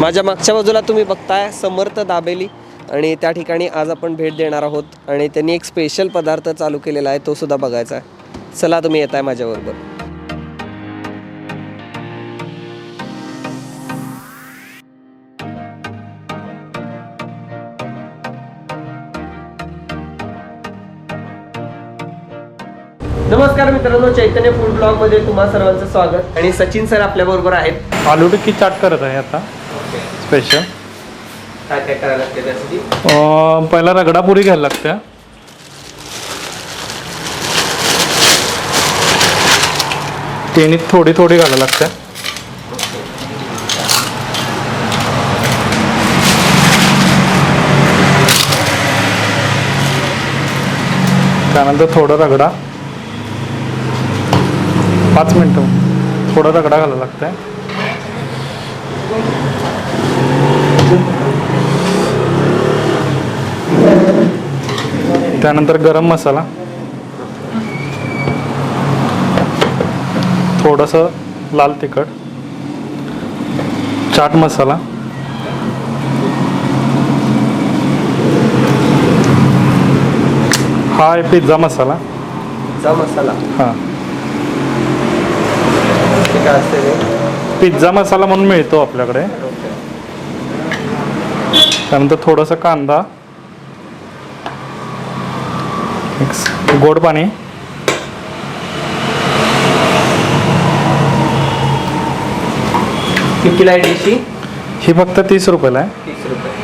माझ्या मागच्या बाजूला तुम्ही बघताय समर्थ दाबेली. आणि त्या ठिकाणी आज आपण भेट देणार आहोत. आणि त्यांनी एक स्पेशल पदार्थ चालू केलेला आहे तो सुद्धा बघायचा आहे. चला तुम्ही येत आहे माझ्याबरोबर. नमस्कार मित्रांनो चैतन्य फूड ब्लॉगमध्ये तुम्हा सर्वांचं स्वागत. आणि सचिन सर आपल्या बरोबर आहेत. आलू टिक्की चाट करत आहे आता. स्पेशल काय काय करायला लागते त्यासाठी? पहिला रगडा पुरी घ्यायला लागते. तेनी थोडी थोडी घालायला लागते. त्यानंतर थोडं रगडा. पाच मिनटं. थोडं रगडा घालायला लागतंय त्यानंतर गरम मसाला. थोडंसं लाल तिखट. चाट मसाला. हा आहे पिझ्झा मसाला. पिझ्झा मसाला. हां. काय असते पिझ्झा मसाला म्हणून मिळतो आपल्याकडे. त्यानंतर थोडंसं कांदा. गोड पाणी. कितीला आहे डिशी ही फक्त तीस रुपयाला आहे. तीस रुपये.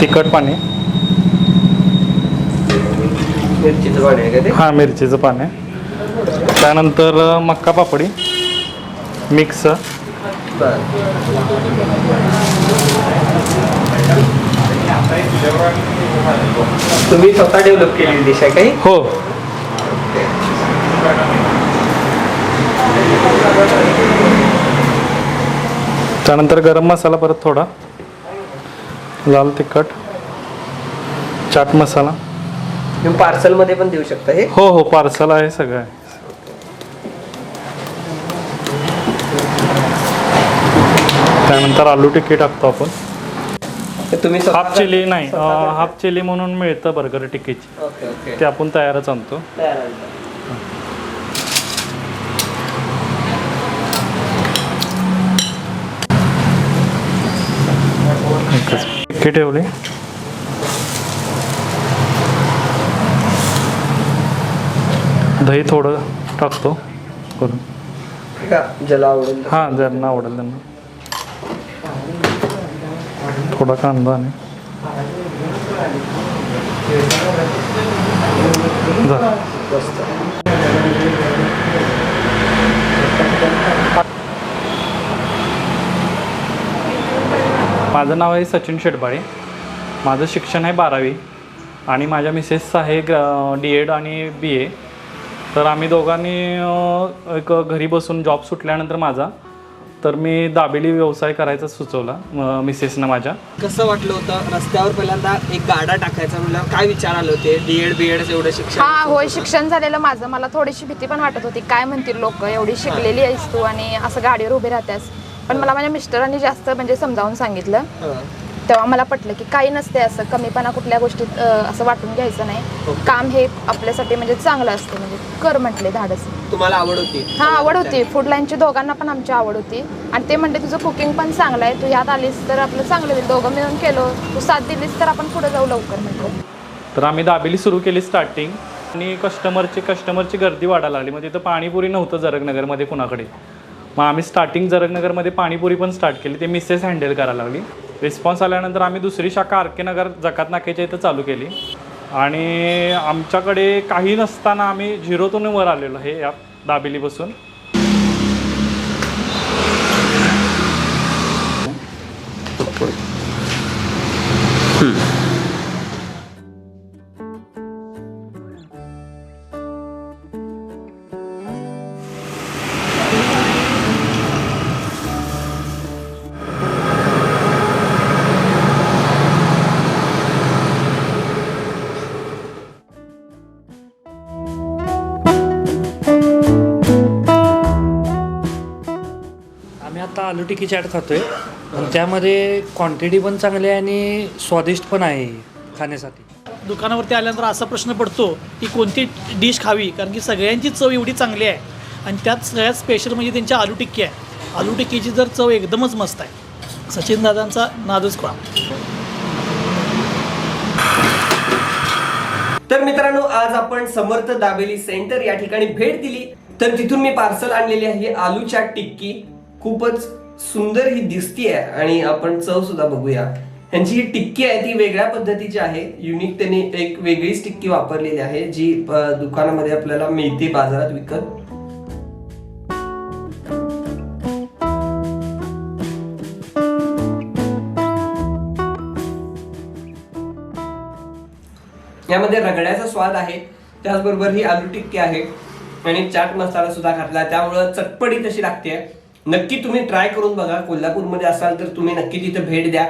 तिखट पाणी. मिरचीचं पाणी आहे का ते? हां मिरचीचं पाणी त्यानंतर मक्का पापडी मिक्स. तुम्ही स्वतः डेव्हलप केलेली डिश आहे काही? हो. त्यानंतर गरम मसाला परत थोडा. लाल तिखट. चाट मसाला. तुम्ही पार्सलमध्ये पण देऊ शकता हे? हो हो पार्सल आहे सगळं आहे. त्यानंतर आलू टिक्की टाकतो आपण. तुम्ही हाफ चिली नाही हाफ चिली म्हणून मिळतं बर्गर टिक्कीची. Okay okay. ते आपण तयारच आणतो. तयार आहे. का? एकच टिक्की ठेवली. दही थोडं टाकतो करून. ठीक आहे ज्याला आवडेल. तसं. हां ज्यांना आवडेल त्यांना. थोडा कांदा आणि माझं नाव आहे सचिन शेटबाळे. माझं शिक्षण आहे बारावी आणि माझ्या मिसेस आहे डी एड आणि बी ए तर आम्ही दोघांनी एक घरी बसून जॉब सुटल्यानंतर माझा तर मी दाबेली व्यवसाय करायचा सुचवला मिसेसनं माझ्या. कसं वाटलं होतं? रस्त्यावर पहिल्यांदा एक गाडा टाकायचा म्हणलं काय विचार आले होते? डीएड बीएड एवढं शिक्षण हा होय शिक्षण झालेलं माझं. मला थोडीशी भीती पण वाटत होती काय म्हणतील लोक? एवढी शिकलेली आहेस तू आणि असं गाडीवर उभी राहतेस. पण मला माझ्या मिस्टरांनी जास्त म्हणजे समजावून सांगितलं. हां. तेव्हा मला पटलं की काही नसते असं कमीपणा कुठल्या गोष्टीत अं, असं वाटून घ्यायचं नाही. काम हे आपल्यासाठी म्हणजे चांगलं असतं म्हणजे कर म्हटले धाडस. तुम्हाला आवड होती? हा आवड होती. फूड लाईनची दोघांना पण आमची आवड होती. आणि ते म्हणले तुझं कुकिंग पण चांगलं आहे. तू ह्यात आलीस तर आपलं चांगलं होईल. दोघं मिळून केलो. तू साथ दिलीस तर आपण पुढे जाऊ लवकर म्हटलं. तर आम्ही दाबेली सुरू केली स्टार्टिंग आणि कस्टमरची कस्टमरची गर्दी वाढायला लागली. मग तिथं पाणीपुरी नव्हतं जरगनगरमध्ये कुणाकडे. मग आम्ही स्टार्टिंग जरगनगरमध्ये पाणीपुरी पण स्टार्ट केली. ते मिसेस हँडल करायला लागली. रिस्पॉन्स आल्यानंतर आम्ही दुसरी शाखा आर के नगर जकात नाकेच्या इथं चालू केली. आणि आमच्याकडे काही नसताना आम्ही झिरोतून वर आलेलो हे या दाबेलीपासून. आलू टिकी चाट खातोय. आणि त्यामध्ये क्वांटिटी पण चांगली आहे आणि स्वादिष्ट पण आहे खाण्यासाठी. दुकानावरती आल्यानंतर असा प्रश्न पडतो की कोणती डिश खावी? कारण की सगळ्यांची चव एवढी चांगली आहे. आणि त्यात सगळ्यात स्पेशल म्हणजे त्यांची आलू टिक्की आहे. आलू टिक्कीची जर चव एकदमच मस्त आहे. सचिन दादांचा नादच खोळा. तर मित्रांनो आज आपण समर्थ दाबेली सेंटर या ठिकाणी भेट दिली. तर तिथून मी पार्सल आणलेली आहे आलू चाट टिक्की. खूपच सुंदर ही दिसती आहे आणि आपण चव सुद्धा बघूया. त्यांची ही टिक्की आहे ती वेगळ्या पद्धतीची आहे. युनिक त्यांनी एक वेगळीच टिक्की वापरलेली आहे जी दुकानामध्ये आपल्याला मिळते बाजारात विकत. यामध्ये रगड्याचा स्वाद आहे. त्याचबरोबर ही आलू टिक्की आहे. आणि चाट मसाला सुद्धा घातला. त्यामुळं चटपटी तशी लागते नक्की तुम्ही ट्राय करून बघा. कोल्हापूरमध्ये असाल तर तुम्ही नक्की तिथे भेट द्या.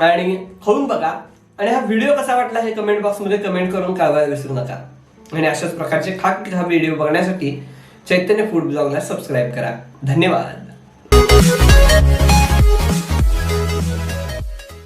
आणि खाऊन बघा. आणि हा व्हिडिओ कसा वाटला हे कमेंट बॉक्समध्ये कमेंट करून कळवायला विसरू नका. आणि अशाच प्रकारचे खाक हा व्हिडिओ बघण्यासाठी चैतन्य फूड ब्लॉगला सबस्क्राईब करा. धन्यवाद.